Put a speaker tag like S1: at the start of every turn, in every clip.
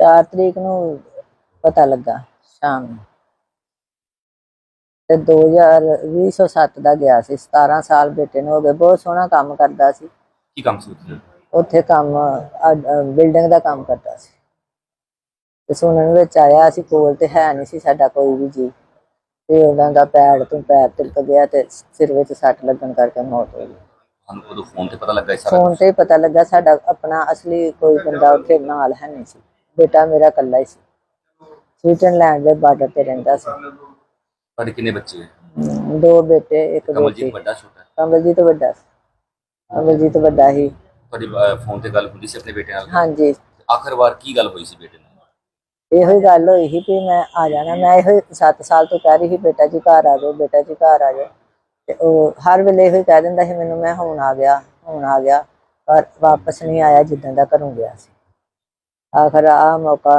S1: 4 ਤਰੀਕ ਨੂੰ ਪਤਾ ਲੱਗਾ ਸ਼ਾਮ ਨੂੰ। ਤੇ 2007 ਦਾ ਗਿਆ ਸੀ 17 ਸਾਲ ਬੇਟੇ ਨੂੰ ਹੋ ਗਏ ਬਹੁਤ ਸੋਹਣਾ ਕੰਮ ਕਰਦਾ ਸੀ।
S2: ਕੀ ਕੰਮ ਸੀ ਉੱਥੇ?
S1: ਉੱਥੇ ਕੰਮ ਬਿਲਡਿੰਗ ਦਾ ਕੰਮ ਕਰਦਾ ਸੀ। ਤੇ ਸੁਣਨ ਵਿੱਚ ਆਇਆ ਸੀ ਕੋਲ ਤੇ ਹੈ ਨਹੀਂ ਸੀ ਸਾਡਾ ਕੋਈ ਵੀ ਜੀ। ਤੇ ਉਹਨਾਂ ਦਾ ਪੈਰ ਤੋਂ ਪੈਰ ਤਿਲਕ ਗਿਆ ਤੇ ਸਿਰ ਵਿੱਚ ਸੱਟ ਲੱਗਣ ਕਰਕੇ ਮੌਤ ਹੋ ਗਈ।
S2: ਸਾਨੂੰ ਉਦੋਂ ਫੋਨ ਤੇ ਪਤਾ ਲੱਗਾ ਸਾਰਾ
S1: ਫੋਨ ਤੇ ਪਤਾ ਲੱਗਾ ਸਾਡਾ ਆਪਣਾ ਅਸਲੀ ਕੋਈ ਬੰਦਾ ਉੱਥੇ ਨਾਲ ਹੈ ਨਹੀਂ ਸੀ। ਬੇਟਾ ਮੇਰਾ ਇਕੱਲਾ ਹੀ ਸੀ। ਸਵਿਟਜ਼ਰਲੈਂਡ ਦੇ ਬਾਰਡਰ ਤੇ ਰਹਿੰਦਾ ਸੀ।
S2: ਤੁਹਾਡੇ ਕਿੰਨੇ ਬੱਚੇ ਹੈ
S1: ਦੋ ਬੇਟੇ ਇੱਕ ਬੇਟੀ।
S2: ਵੱਡਾ ਛੋਟਾ?
S1: ਕਮਲਜੀਤ ਵੱਡਾ ਸੀ। ਕਮਲਜੀਤ ਵੱਡਾ ਹੀ।
S2: ਤੁਹਾਡੀ ਫੋਨ ਤੇ ਗੱਲ ਹੁੰਦੀ ਸੀ ਆਪਣੇ ਬੇਟੇ ਨਾਲ?
S1: ਹਾਂਜੀ।
S2: ਆਖਰ ਵਾਰ ਕੀ ਗੱਲ ਹੋਈ ਸੀ ਬੇਟੇ ਨਾਲ?
S1: ਇਹੋ ਹੀ ਗੱਲ ਹੋਈ ਸੀ ਕਿ ਮੈਂ ਆ ਜਾਣਾ। ਮੈਂ ਇਹੋ 7 ਸਾਲ ਤੋਂ ਕਹਿ ਰਹੀ ਸੀ ਬੇਟਾ ਜੀ ਘਰ ਆ ਜਾਓ ਬੇਟਾ ਜੀ ਘਰ ਆ ਜਾਓ। ਤੇ ਉਹ ਹਰ ਵੇਲੇ ਇਹੋ ਹੀ ਕਹਿ ਦਿੰਦਾ ਸੀ ਮੈਨੂੰ ਮੈਂ ਹੁਣ ਆ ਗਿਆ ਹੁਣ ਆ ਗਿਆ। ਪਰ ਵਾਪਸ ਨਹੀਂ ਆਇਆ ਜਿੱਦਾਂ ਦਾ ਘਰੋਂ ਗਿਆ ਸੀ। ਆਖਰ ਆ ਮੌਕਾ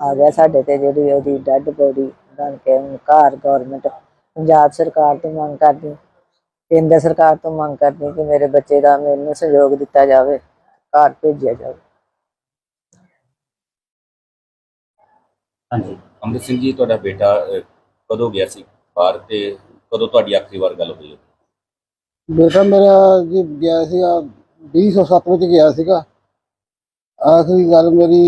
S1: ਆ ਗਿਆ ਸਾਡੇ ਤੇ ਜਿਹੜੀ ਉਹਦੀ ਡੈੱਡ ਬੋਡੀ ਬਣ ਕੇ ਹੁਣ ਘਰ ਗਵਰਨਮੈਂਟ ਪੰਜਾਬ ਸਰਕਾਰ ਤੋਂ ਮੰਗ ਕਰਦੀ ਕੇਂਦਰ ਸਰਕਾਰ ਤੋਂ ਮੰਗ ਕਰਦੀ ਕਿ ਮੇਰੇ ਬੱਚੇ ਦਾ ਮੈਨੂੰ ਸਹਿਯੋਗ ਦਿੱਤਾ ਜਾਵੇ ਘਰ ਭੇਜਿਆ ਜਾਵੇ।
S2: ਹਾਂਜੀ ਅਮਰਿਤ ਸਿੰਘ ਜੀ ਤੁਹਾਡਾ ਬੇਟਾ ਅਹ, ਕਦੋਂ ਗਿਆ ਸੀ ਬਾਹਰ ਤੇ ਕਦੋਂ ਤੁਹਾਡੀ ਆਖਰੀ ਵਾਰ ਗੱਲ ਹੋਈ?
S3: ਬੇਟਾ ਮੇਰਾ ਜੀ ਗਿਆ ਸੀਗਾ 2007 ਵਿੱਚ ਗਿਆ ਸੀਗਾ। ਆਖਰੀ ਗੱਲ ਮੇਰੀ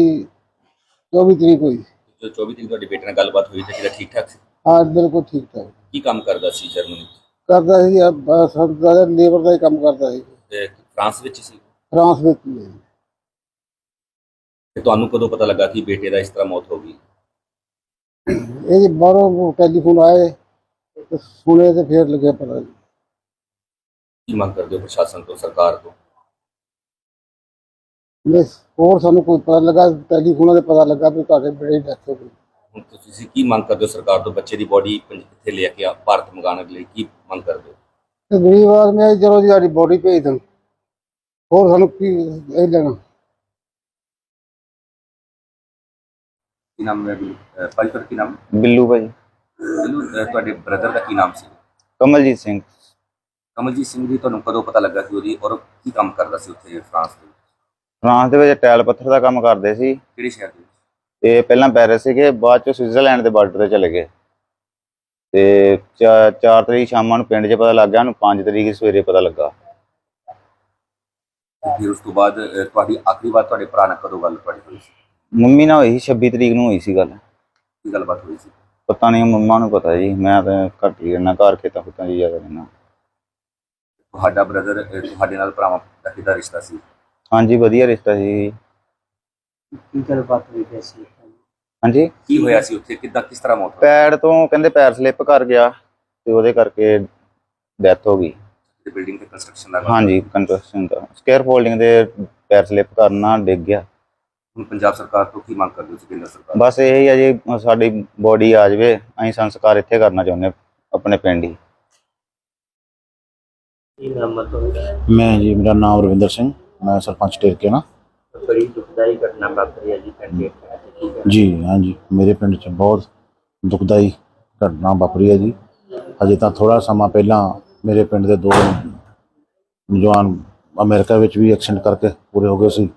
S3: 24 ਤਰੀਕ ਹੋਈ।
S2: ਜੋ 24 ਤਰੀਕ ਤੁਹਾਡੇ ਬੇਟੇ ਨਾਲ ਗੱਲਬਾਤ ਹੋਈ ਤੇ ਕਿਹੜਾ ਠੀਕ ਠਾਕ ਸੀ?
S3: ਹਾਂ ਬਿਲਕੁਲ ਠੀਕ ਠਾਕ।
S2: ਕੀ ਕੰਮ ਕਰਦਾ ਸੀ ਜਰਮਨੀ 'ਚ?
S3: ਕਰਦਾ ਸੀ ਸੰਤਾ ਦਾ ਲੇਬਰ ਦਾ ਹੀ ਕੰਮ ਕਰਦਾ ਸੀ।
S2: ਤੇ ਫਰਾਂਸ ਵਿੱਚ ਸੀ?
S3: ਫਰਾਂਸ ਵਿੱਚ ਹੀ ਹੈ।
S2: ਤੇ ਤੁਹਾਨੂੰ ਕਦੋਂ ਪਤਾ ਲੱਗਾ ਕਿ ਬੇਟੇ ਦਾ ਇਸ ਤਰ੍ਹਾਂ ਮੌਤ ਹੋ ਗਈ?
S3: ਇਹ ਜੀ ਬਾਹਰੋਂ ਟੈਲੀਫੋਨ ਆਏ ਤੇ ਸੁਣੇ ਤੇ ਫੇਰ ਲੱਗਿਆ ਪਤਾ ਜੀ।
S2: ਕੀ ਮੰਗ ਕਰਦੇ ਹੋ ਪ੍ਰਸ਼ਾਸਨ ਤੋਂ ਸਰਕਾਰ ਤੋਂ?
S3: ਬਸ ਹੋਰ ਸਾਨੂੰ ਕੋਈ ਪਤਾ ਲੱਗਾ ਟੈਲੀਫੋਨਾਂ ਤੇ ਪਤਾ ਲੱਗਾ ਵੀ ਤੁਹਾਡੇ ਬੇੜੇ ਦੀ ਡੈਥ ਹੋ ਗਈ।
S2: ਹੁਣ ਤੁਸੀਂ ਕੀ ਮੰਗ ਕਰਦੇ ਹੋ ਸਰਕਾਰ ਤੋਂ ਬੱਚੇ ਦੀ ਬੋਡੀ ਕਿੱਥੇ ਲੈ ਕੇ ਆ ਭਾਰਤ ਮੰਗਾਉਣ ਲਈ ਕੀ ਮੰਗ ਕਰਦੇ ਹੋ?
S3: ਤੇ ਗਰੀਬ ਆਦਮੀ ਆ ਚਲੋ ਜੀ ਸਾਡੀ ਬੋਡੀ ਭੇਜ ਦੇਣ। ਹੋਰ ਸਾਨੂੰ ਕੀ ਇਹ ਲੈਣਾ?
S2: ਕੀ ਨਾਮ ਹੈ ਤੁਹਾਡਾ ਕੀ ਨਾਮ?
S4: ਬਿੱਲੂ ਭਾਈ।
S2: ਮੈਨੂੰ ਤੁਹਾਡੇ ਬ੍ਰਦਰ ਦਾ ਕੀ ਨਾਮ ਸੀ?
S4: ਕਮਲਜੀਤ ਸਿੰਘ।
S2: ਕਮਲਜੀਤ ਸਿੰਘ ਜੀ ਤੁਹਾਨੂੰ ਕਦੋਂ ਪਤਾ ਲੱਗਾ ਕਿ ਉਹਦੀ ਔਰ ਕੀ ਕੰਮ ਕਰਦਾ ਸੀ ਉੱਥੇ ਫਰਾਂਸ ਦੇ ਵਿੱਚ?
S4: ਫਰਾਂਸ ਦੇ ਵਿੱਚ ਟੈਲ ਪੱਥਰ ਦਾ ਕੰਮ ਕਰਦੇ ਸੀ।
S2: ਕਿਹੜੇ ਸ਼ਹਿਰ ਦੇ
S4: ਤੇ ਪਹਿਲਾਂ ਪੈਰਿਸ ਸੀਗੇ ਬਾਅਦ ਚ ਸਵਿਟਜ਼ਰਲੈਂਡ ਦੇ ਬਾਰਡਰ ਤੇ ਚਲੇ ਗਏ। ਤੇ 4 ਤਰੀਕ ਸ਼ਾਮਾਂ ਨੂੰ ਪਿੰਡ 'ਚ ਪਤਾ ਲੱਗ ਗਿਆ ਉਹਨੂੰ 5 ਤਰੀਕ ਸਵੇਰੇ ਪਤਾ ਲੱਗਾ।
S2: ਫਿਰ ਉਸ ਤੋਂ ਬਾਅਦ ਤੁਹਾਡੀ ਆਖਰੀ ਵਾਰ ਤੁਹਾਡੇ ਭਰਾ ਨਾਲ ਕਦੋਂ ਗੱਲ ਤੁਹਾਡੀ ਹੋਈ ਸੀ?
S4: ਮੰਮੀ ਨਾਲ ਹੋਈ ਸੀ 26 ਤਰੀਕ ਨੂੰ ਹੋਈ ਸੀ ਗੱਲ।
S2: ਕੀ ਗੱਲਬਾਤ ਹੋਈ ਸੀ?
S4: ਪਤਾ ਨਹੀਂ ਮੰਮਾ ਨੂੰ ਪਤਾ ਜੀ ਮੈਂ ਤਾਂ ਘੱਟ ਹੀ ਰਹਿਣਾ ਘਰ ਖੇਤਾਂ ਖੁੱਤਾਂ 'ਚ ਜ਼ਿਆਦਾ ਰਹਿਣਾ
S2: ਤੁਹਾਡਾ ਬ੍ਰਦਰ ਤੁਹਾਡੇ ਨਾਲ ਭਰਾਵਾਂ ਦਾ ਕਿਹਦਾ ਰਿਸ਼ਤਾ ਸੀ?
S4: ਹਾਂਜੀ ਵਧੀਆ ਰਿਸ਼ਤਾ ਸੀ।
S3: ਕੀ ਗੱਲਬਾਤ ਹੋਈ ਸੀ
S4: ਹਾਂਜੀ?
S2: ਕੀ ਹੋਇਆ ਸੀ ਉੱਥੇ? ਕਿੱਦਾਂ ਕਿਸ ਤਰ੍ਹਾਂ ਮੌਤ ਹੋਈ?
S4: ਪੈਰ ਤੋਂ ਕਹਿੰਦੇ ਪੈਰ ਸਲਿੱਪ ਕਰ ਗਿਆ ਤੇ ਉਹਦੇ ਕਰਕੇ ਡੈਥ ਹੋ ਗਈ।
S2: ਤੇ ਬਿਲਡਿੰਗ ਤੇ ਕੰਸਟਰਕਸ਼ਨ ਦਾ ਕੰਮ।
S4: ਹਾਂਜੀ ਕੰਟਰਸਟਨ ਦਾ। ਸਕੇਅਰ ਫੋਲਡਿੰਗ ਦੇ ਪੈਰ ਸਲਿੱਪ ਕਰਨਾ ਡਿੱਗ ਗਿਆ।
S2: ਹੁਣ ਪੰਜਾਬ ਸਰਕਾਰ ਤੋਂ ਕੀ ਮੰਗ ਕਰਦੇ ਹੋ ਤੁਸੀਂ ਕੇਂਦਰ ਸਰਕਾਰ
S4: ਬਸ ਇਹ ਹੀ ਜੀ ਸਾਡੀ ਬੋਡੀ ਆ ਜਾਵੇ ਅਸੀਂ ਸੰਸਕਾਰ ਇੱਥੇ ਕਰਨਾ ਚਾਹੁੰਦੇ ਹਾਂ, ਆਪਣੇ ਪਿੰਡ ਹੀ।
S5: ਕੀ
S6: ਮੈਂ ਜੀ ਮੇਰਾ ਨਾਮ ਰਵਿੰਦਰ ਸਿੰਘ। ਮੈਂ ਸਰਪੰਚ ਟੇਰਕੇ ਨਾ।
S5: ਬੜੀ ਦੁਖਦਾਈ ਘਟਨਾ ਵਾਪਰੀ ਹੈ ਜੀ ਕੰਡੇ
S6: ਜੀ ਹਾਂਜੀ। ਮੇਰੇ ਪਿੰਡ 'ਚ ਬਹੁਤ ਦੁਖਦਾਈ ਘਟਨਾ ਵਾਪਰੀ ਹੈ ਜੀ। ਅਜੇ ਤਾਂ ਥੋੜਾ ਸਮਾਂ ਪਹਿਲਾਂ ਮੇਰੇ ਪਿੰਡ ਦੇ ਦੋ ਜਵਾਨ ਅਮਰੀਕਾ ਵਿੱਚ ਵੀ ਐਕਸੀਡੈਂਟ ਕਰਕੇ ਪੂਰੇ ਹੋ ਗਏ ਸੀ।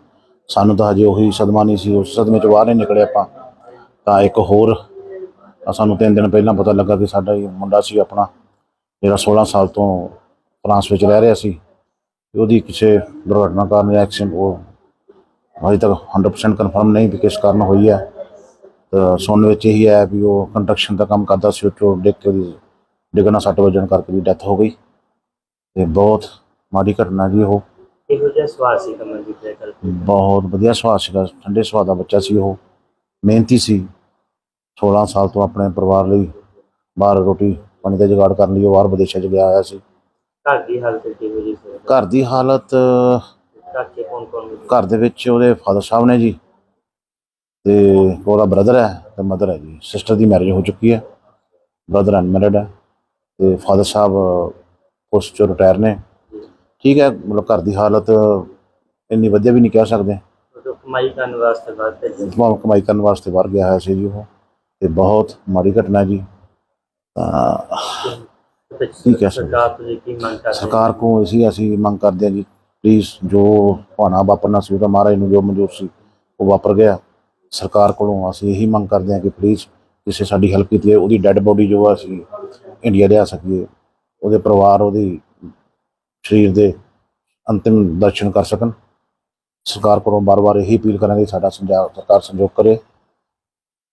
S6: ਸਾਨੂੰ ਤਾਂ ਹਜੇ ਉਹੀ ਸਦਮਾ ਨਹੀਂ ਸੀ। ਉਸ ਸਦਮੇ 'ਚ ਬਾਹਰ ਨਹੀਂ ਨਿਕਲੇ ਆਪਾਂ। ਤਾਂ ਇੱਕ ਹੋਰ ਸਾਨੂੰ ਤਿੰਨ ਦਿਨ ਪਹਿਲਾਂ ਪਤਾ ਲੱਗਾ ਕਿ ਸਾਡਾ ਹੀ ਮੁੰਡਾ ਸੀ ਆਪਣਾ ਜਿਹੜਾ 16 ਸਾਲ ਤੋਂ ਫਰਾਂਸ ਵਿੱਚ ਰਹਿ ਰਿਹਾ ਸੀ। ਉਹਦੀ ਕਿਸੇ ਦੁਰਘਟਨਾ ਕਾਰਨ ਐਕਸੀਡੈਂਟ ਉਹ ਅਜੇ ਤੱਕ 100% ਕਨਫਰਮ ਨਹੀਂ ਵੀ ਕਿਸ ਕਾਰਨ ਹੋਈ ਹੈ। ਤਾਂ ਸੁਣਨ ਵਿੱਚ ਇਹੀ ਹੈ ਵੀ ਉਹ ਕੰਸਟਰਕਸ਼ਨ ਦਾ ਕੰਮ ਕਰਦਾ ਸੀ ਉੱਚੋਂ ਡਿੱਗ ਕੇ ਉਹਦੀ ਡਿੱਗਣਾ ਸੱਟ ਵੱਜਣ ਕਰਕੇ ਦੀ ਡੈਥ ਹੋ ਗਈ। ਤੇ ਬਹੁਤ ਮਾੜੀ ਘਟਨਾ ਜੀ ਉਹ।
S5: ਇਹੋ ਜਿਹਾ ਸਵਾਲ ਸੀ ਕਮਲ ਜੀ ਦੇ ਕਰ
S6: ਬਹੁਤ ਵਧੀਆ ਸੁਭਾਅ ਸੀਗਾ ਠੰਡੇ ਸੁਭਾਅ ਦਾ ਬੱਚਾ ਸੀ ਉਹ। ਮਿਹਨਤੀ ਸੀ। 16 ਸਾਲ ਤੋਂ ਆਪਣੇ ਪਰਿਵਾਰ ਲਈ ਬਾਹਰ ਰੋਟੀ ਪਾਣੀ ਦਾ ਜੁਗਾੜ ਕਰਨ ਲਈ ਉਹ ਬਾਹਰ ਵਿਦੇਸ਼ਾਂ 'ਚ ਗਿਆ ਹੋਇਆ ਸੀ।
S5: ਘਰ ਦੀ ਹਾਲਤ ਕਿਹੋ ਜਿਹੀ ਸੀ
S6: ਘਰ ਦੀ ਹਾਲਤ
S5: ਘਰ ਚ ਕੌਣ ਕੌਣ ਸੀ?
S6: ਘਰ ਦੇ ਵਿੱਚ ਉਹਦੇ ਫਾਦਰ ਸਾਹਿਬ ਨੇ ਜੀ ਤੇ ਉਹਦਾ ਬ੍ਰਦਰ ਹੈ ਤੇ ਮਦਰ ਹੈ ਜੀ। ਸਿਸਟਰ ਦੀ ਮੈਰਿਜ ਹੋ ਚੁੱਕੀ ਹੈ। ਬ੍ਰਦਰ ਅਨਮੈਰਿਡ ਹੈ ਤੇ ਫਾਦਰ ਸਾਹਿਬ ਪੋਸਟ ਚੋਂ ਰਿਟਾਇਰ ਨੇ। ਠੀਕ ਹੈ ਮਤਲਬ ਘਰ ਦੀ ਹਾਲਤ ਇੰਨੀ ਵਧੀਆ ਵੀ ਨਹੀਂ ਕਹਿ ਸਕਦੇ।
S5: ਕਮਾਈ ਕਰਨ ਵਾਸਤੇ ਬਾਅਦ ਤੇ
S6: ਭਾਵੇਂ ਕਮਾਈ ਕਰਨ ਵਾਸਤੇ ਬਾਹਰ ਗਿਆ ਹੋਇਆ ਸੀ ਜੀ ਉਹ ਤੇ ਬਹੁਤ ਮਾੜੀ ਘਟਨਾ ਜੀ। ਤਾਂ ਠੀਕ ਹੈ ਸਰ।
S5: ਸਰਕਾਰ ਤੋਂ ਜੀ ਕੀ ਮੰਗ ਕਰਦੇ
S6: ਸਰਕਾਰ ਕੋਲ ਅਸੀਂ ਅਸੀਂ ਮੰਗ ਕਰਦੇ ਹਾਂ ਜੀ ਪਲੀਜ਼ ਜੋ ਭਾਣਾ ਵਾਪਰਨਾ ਸੀ ਉਹਦਾ ਮਹਾਰਾਜ ਨੂੰ ਜੋ ਮਨਜ਼ੂਰ ਸੀ ਉਹ ਵਾਪਰ ਗਿਆ। ਸਰਕਾਰ ਕੋਲੋਂ ਅਸੀਂ ਇਹੀ ਮੰਗ ਕਰਦੇ ਹਾਂ ਕਿ ਪਲੀਜ਼ ਕਿਸੇ ਸਾਡੀ ਹੈਲਪ ਕੀਤੀ ਹੈ ਉਹਦੀ ਡੈੱਡ ਬੋਡੀ ਜੋ ਆ ਅਸੀਂ ਇੰਡੀਆ ਲਿਆ ਸਕੀਏ ਉਹਦੇ ਪਰਿਵਾਰ ਉਹਦੀ ਸਰੀਰ ਦੇ ਅੰਤਿਮ ਦਰਸ਼ਨ ਕਰ ਸਕਣ। ਸਰਕਾਰ ਕੋਲੋਂ ਬਾਰ-ਬਾਰ ਇਹੀ ਅਪੀਲ ਕਰਾਂਗੇ ਸਾਡਾ ਸੰਜਾ ਸਰਕਾਰ ਸੰਯੋਗ ਕਰੇ।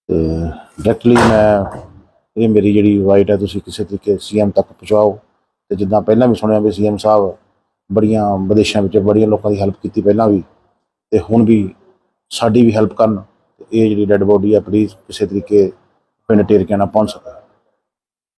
S6: ਤੇ ਡਾਇਰੈਕਟਲੀ ਮੈਂ ਇਹ ਮੇਰੀ ਜਿਹੜੀ ਵਾਈਟ ਹੈ, ਤੁਸੀਂ ਕਿਸੇ ਤਰੀਕੇ ਸੀਐਮ ਤੱਕ ਪਹੁੰਚਾਓ। ਤੇ ਜਿੱਦਾਂ ਪਹਿਲਾਂ ਵੀ ਸੁਣਿਆ ਵੀ ਸੀਐਮ ਸਾਹਿਬ ਬੜੀਆਂ ਵਿਦੇਸ਼ਾਂ ਵਿੱਚ ਬੜੀਆਂ ਲੋਕਾਂ ਦੀ ਹੈਲਪ ਕੀਤੀ ਪਹਿਲਾਂ ਵੀ, ਤੇ ਹੁਣ ਵੀ ਸਾਡੀ ਵੀ ਹੈਲਪ ਕਰਨ, ਤੇ ਇਹ ਜਿਹੜੀ ਡੈੱਡ ਬੋਡੀ ਹੈ ਪਲੀਜ਼ ਕਿਸੇ ਤਰੀਕੇ ਪਿੰਡ ਟੇਰਕਿਆਂ ਨਾਲ ਪਹੁੰਚ ਸਕੇ।